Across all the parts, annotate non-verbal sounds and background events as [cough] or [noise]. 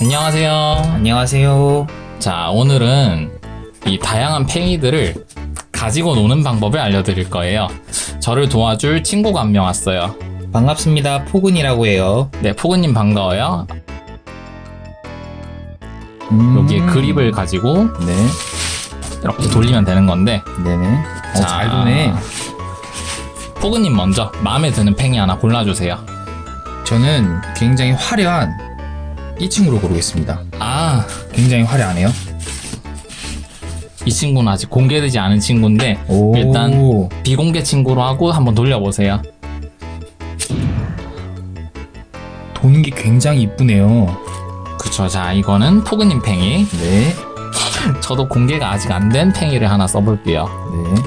안녕하세요. 안녕하세요. 자, 오늘은 이 다양한 팽이들을 가지고 노는 방법을 알려드릴 거예요. 저를 도와줄 친구가 한 명 왔어요. 반갑습니다. 포근이라고 해요. 네, 포근님 반가워요. 음. 여기에 그립을 가지고 네. 이렇게 돌리면 되는 건데, 네네. 어, 자. 잘 도네. 포근님 먼저 마음에 드는 팽이 하나 골라주세요. 저는 굉장히 화려한 이 친구를 고르겠습니다. 아, 굉장히 화려하네요. 이 친구는 아직 공개되지 않은 친구인데, 오. 일단 비공개 친구로 하고 한번 돌려보세요. 도는 게 굉장히 이쁘네요. 그쵸. 자, 이거는 포근님 팽이. 네. [laughs] 저도 공개가 아직 안 된 팽이를 하나 써볼게요. 네.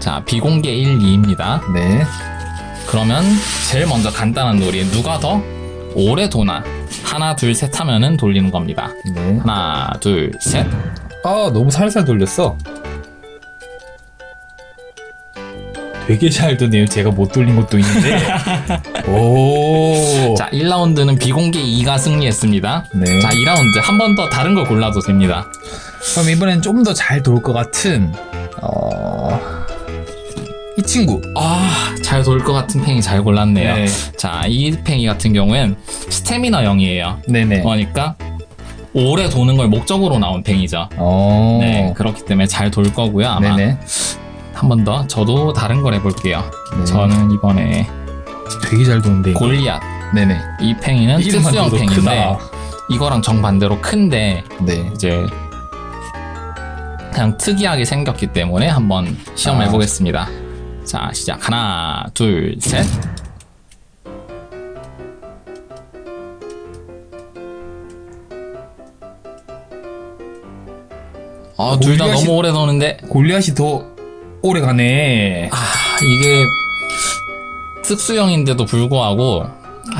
자, 비공개 1, 2입니다. 네. 그러면 제일 먼저 간단한 놀이 누가 더 오래 도나 하나 둘 셋 하면은 돌리는 겁니다. 네. 하나 둘 셋. 아, 너무 살살 돌렸어. 되게 잘 도네요. 제가 못 돌린 것도 있는데. [laughs] 오. 자 1라운드는 비공개 2가 승리했습니다. 네. 자 2라운드 한 번 더 다른 걸 골라도 됩니다. 그럼 이번엔 좀 더 잘 돌 것 같은 어... 이 친구. 아 잘 돌 것 같은 팽이 잘 골랐네요. 네. 자 이 팽이 같은 경우엔 스태미너 0이에요. 네네. 그러니까 오래 도는 걸 목적으로 나온 팽이죠. 어. 네 그렇기 때문에 잘 돌 거고요. 아마 네네. 한 번 더 저도 다른 걸 해볼게요. 네. 저는 이번에 되게 잘 도는데. 이거. 골리앗 네네. 이 팽이는 이름만 특수형 들어도 팽인데 크다. 이거랑 정반대로 큰데 네. 이제 그냥 특이하게 생겼기 때문에 한번 시험해 아. 보겠습니다. 자 시작 하나 둘 셋. 아 둘 다 골리앗이- 너무 오래 도는데 골리앗이 더 오래 가네. 아 이게 특수형인데도 불구하고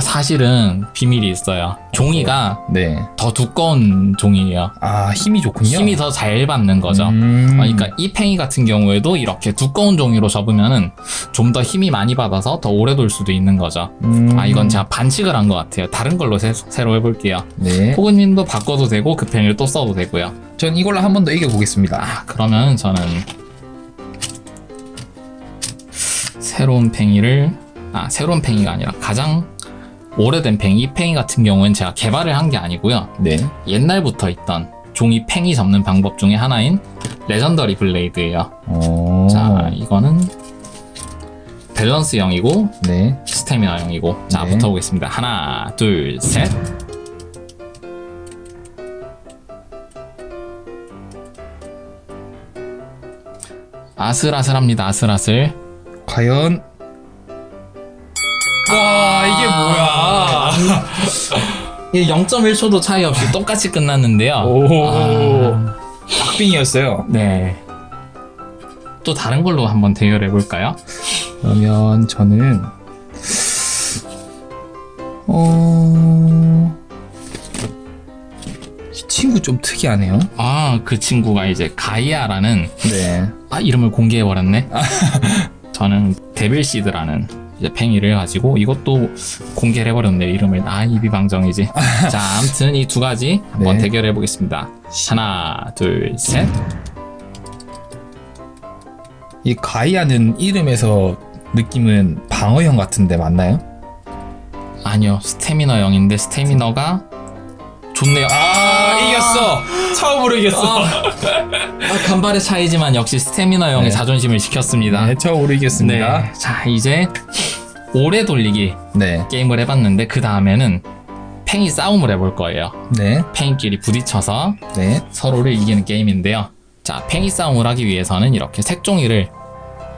사실은 비밀이 있어요. 종이가 네. 더 두꺼운 종이에요. 아, 힘이 좋군요. 힘이 더 잘 받는 거죠. 음. 그러니까 이 팽이 같은 경우에도 이렇게 두꺼운 종이로 접으면은 좀 더 힘이 많이 받아서 더 오래 돌 수도 있는 거죠. 음. 아 이건 제가 반칙을 한 것 같아요. 다른 걸로 새, 새로 해볼게요. 네. 포근님도 바꿔도 되고 그 팽이를 또 써도 되고요. 전 이걸로 한 번 더 이겨보겠습니다. 아 그러면 저는 새로운 팽이를 아 새로운 팽이가 아니라 가장 오래된 팽이 이 팽이 같은 경우는 제가 개발을 한 게 아니고요. 네. 옛날부터 있던 종이 팽이 접는 방법 중에 하나인 레전더리 블레이드예요. 어. 자, 이거는 밸런스형이고 네. 스태미나형이고 자, 네. 붙어보겠습니다. 하나, 둘, 셋. 아슬아슬합니다. 아슬아슬. 과연 와, 이게 뭐야? 이게 0.1초도 차이 없이 똑같이 끝났는데요. 오. 아, 박빙이었어요. 네. 또 다른 걸로 한번 대결해 볼까요? 그러면 저는 어. 이 친구 좀 특이하네요. 아, 그 친구가 이제 가이아라는 네. 아 이름을 공개해 버렸네. [laughs] 저는 데빌시드라는 이제 팽이를 가지고 이것도 공개를 해버렸네 이름을 아 입이 방정이지. [laughs] 자 아무튼 이 두 가지 한번 네. 대결해 보겠습니다. 하나 둘 셋. 이 가이아는 이름에서 느낌은 방어형 같은데 맞나요? 아니요 스태미너 0인데 스태미너가 좋네요. 아, 이겼어. 처음으로 이겼어. 아, 아, 간발의 차이지만 역시 스태미너 0의 네. 자존심을 지켰습니다. 네, 처음으로 이겼습니다. 네. 자 이제 오래 돌리기 네. 게임을 해봤는데 그 다음에는 팽이 싸움을 해볼 거예요. 네. 팽이끼리 부딪혀서 네. 서로를 이기는 게임인데요. 자, 팽이 싸움을 하기 위해서는 이렇게 색종이를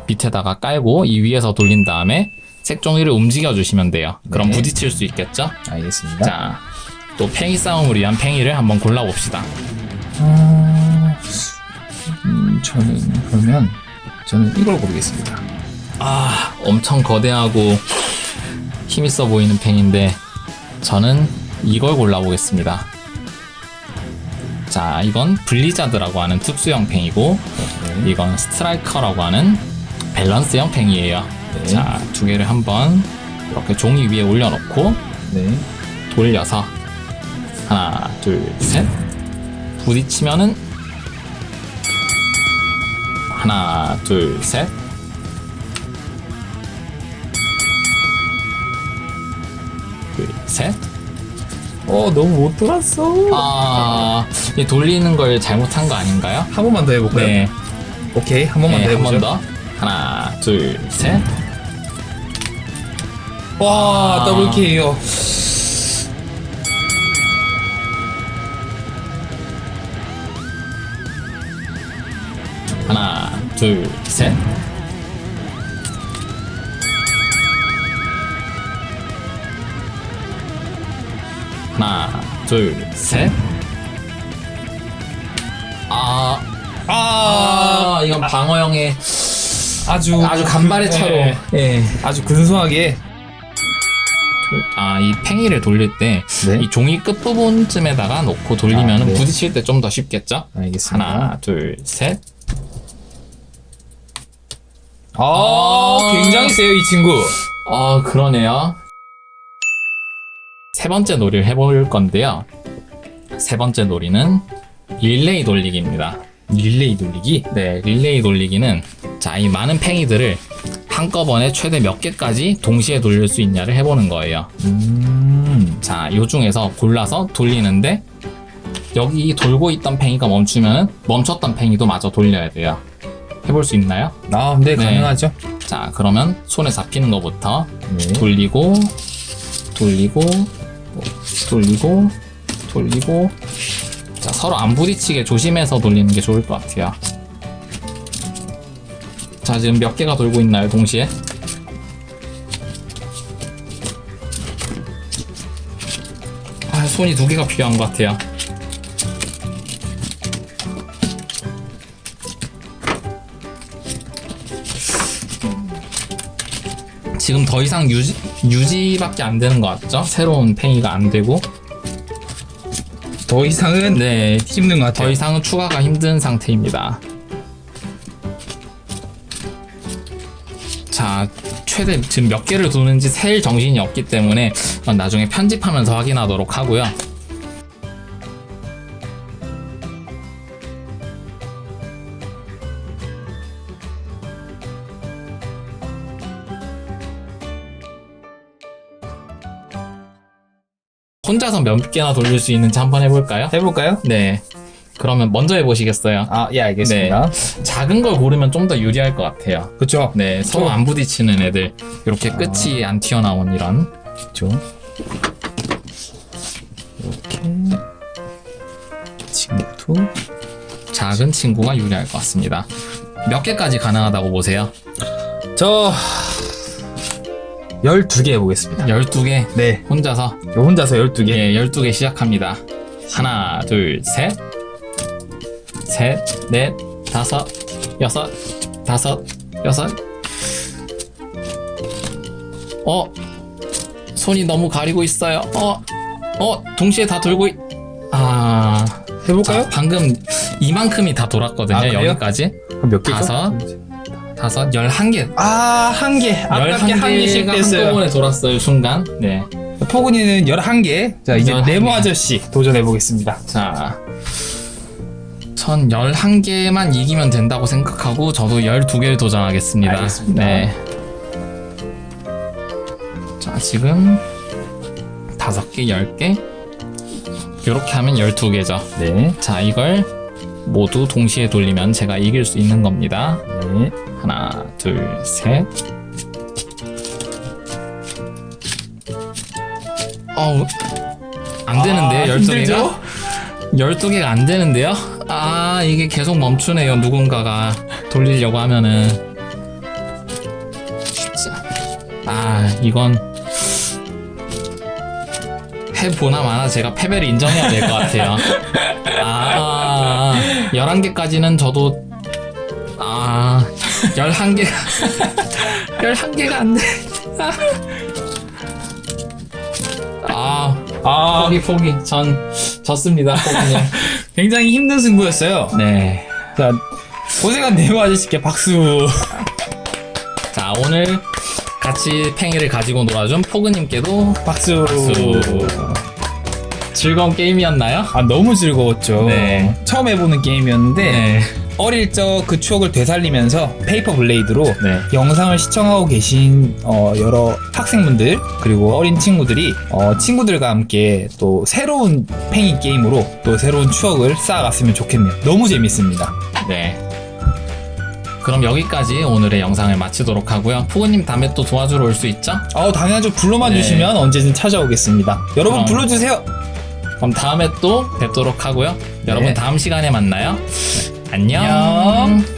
밑에다가 깔고 이 위에서 돌린 다음에 색종이를 움직여 주시면 돼요. 그럼 네. 부딪힐 수 있겠죠? 알겠습니다. 자, 또 팽이 싸움을 위한 팽이를 한번 골라봅시다. 어... 음, 저는 그러면 저는 이걸 고르겠습니다. 아, 엄청 거대하고 힘있어 보이는 팽인데 저는 이걸 골라보겠습니다. 자, 이건 블리자드라고 하는 특수형 팽이고 네. 이건 스트라이커라고 하는 밸런스형 팽이에요. 네. 자, 두 개를 한번 이렇게 종이 위에 올려놓고 네. 돌려서 하나, 둘, 셋. 부딪히면은 하나, 둘, 셋. 둘, 셋. 어 너무 못 돌았어. 아, 이 돌리는 걸 잘못한 거 아닌가요? 한 번만 더 해볼까요? 네. 오케이 한 번만 네, 더한 해보죠. 번 더. 하나, 둘, 셋. 와 아. 더블 K요. 둘, 셋. 하나, 둘, 셋. 아, 아, 이건 방어형의 아주 아주 간발의 차로. 네, 예. 아주 근소하게. 아, 이 팽이를 돌릴 때, 네. 이 종이 끝부분쯤에다가 놓고 돌리면 아, 네. 부딪힐 때 좀 더 쉽겠죠? 알겠습니다. 하나, 둘, 셋. 아, 아. 굉장히 세요 이 친구. 아, 그러네요. 세 번째 놀이를 해볼 건데요. 세 번째 놀이는 릴레이 돌리기입니다. 릴레이 돌리기. 네, 릴레이 돌리기는 자, 이 많은 팽이들을 한꺼번에 최대 몇 개까지 동시에 돌릴 수 있냐를 해보는 거예요. 음. 자, 요 중에서 골라서 돌리는데 여기 돌고 있던 팽이가 멈추면 멈췄던 팽이도 마저 돌려야 돼요. 해볼 수 있나요? 아, 네, 네. 가능하죠. 자, 그러면 손에 잡히는 것부터 네. 돌리고 돌리고 돌리고 돌리고 자 서로 안 부딪히게 조심해서 돌리는 게 좋을 것 같아요 자 지금 몇 개가 돌고 있나요 동시에 아 손이 두 개가 필요한 것 같아요 지금 더 이상 유지, 유지밖에 안 되는 것 같죠? 새로운 팽이가 안 되고 더 이상은 네, 힘든 것 같아요. 더 이상은 추가가 힘든 상태입니다. 자, 최대 지금 몇 개를 두는지 셀 정신이 없기 때문에 나중에 편집하면서 확인하도록 하고요. 혼자서 몇 개나 돌릴 수 있는지 한번 해볼까요? 해볼까요? 네. 그러면 먼저 해보시겠어요? 아, 예, 알겠습니다. 작은 걸 고르면 좀 더 유리할 것 같아요. 그쵸? 네, 서로 안 부딪히는 애들. 이렇게 끝이 안 튀어나온 이런. 그쵸? 이렇게. 친구도. 작은 친구가 유리할 것 같습니다. 몇 개까지 가능하다고 보세요? 저, 12개 해보겠습니다. 12개. 네. 혼자서. 저 혼자서 12개. 예, 12개 시작합니다. 하나, 둘, 셋. 셋, 넷, 다섯, 여섯, 다섯, 여섯. 어, 손이 너무 가리고 있어요. 어, 어, 동시에 다 돌고 있... 아, 해볼까요? 자, 방금 이만큼이 다 돌았거든요. 아, 그래요? 여기까지. 그럼 몇 개죠? 다섯. 다섯, 열한 개. 아, 한 개. 아깝게 한 개씩 개가. 한꺼번에 돌았어요, 순간. 네. 포근이는 11개. 자, 이제 11 개. 네모 아저씨 도전해 보겠습니다. 자, 전 11개만 이기면 된다고 생각하고 저도 12개를 도전하겠습니다. 알겠습니다. 네. 자, 지금 5개, 10개. 이렇게 하면 12개죠. 네. 자, 이걸 모두 동시에 돌리면 제가 이길 수 있는 겁니다. 네. 하나, 둘, 셋. 어우, 안 되는데요, 아, 12개가? 힘들죠? 12개가 안 되는데요? 아, 이게 계속 멈추네요, 누군가가. 돌리려고 하면은. 아, 이건. 해보나 마나 제가 패배를 인정해야 될 것 같아요. 아, 11개까지는 저도. 아, 11개가. 11개가 [laughs] 안 돼. 아, 아, 포기, 포기. 전 졌습니다, 포기님. [laughs] 굉장히 힘든 승부였어요. 네. 자, 고생한 네모 아저씨께 박수. 자, 오늘 같이 팽이를 가지고 놀아준 포그님께도 박수. 박수. 즐거운 게임이었나요? 아 너무 즐거웠죠. 네. 처음 해보는 게임이었는데 네. 어릴 적 그 추억을 되살리면서 페이퍼 블레이드로 네. 영상을 시청하고 계신 어, 여러 학생분들 그리고 어린 친구들이 어, 친구들과 함께 또 새로운 팽이 게임으로 또 새로운 추억을 쌓아갔으면 좋겠네요. 너무 재밌습니다. 네. 그럼 여기까지 오늘의 영상을 마치도록 하고요. 푸우님 다음에 또 도와주러 올 수 있죠? 어, 당연하죠. 불러만 네. 주시면 언제든 찾아오겠습니다. 여러분 그럼. 불러주세요. 그럼 다음에 또 뵙도록 하고요. 여러분 네. 다음 시간에 만나요. 안녕. 안녕.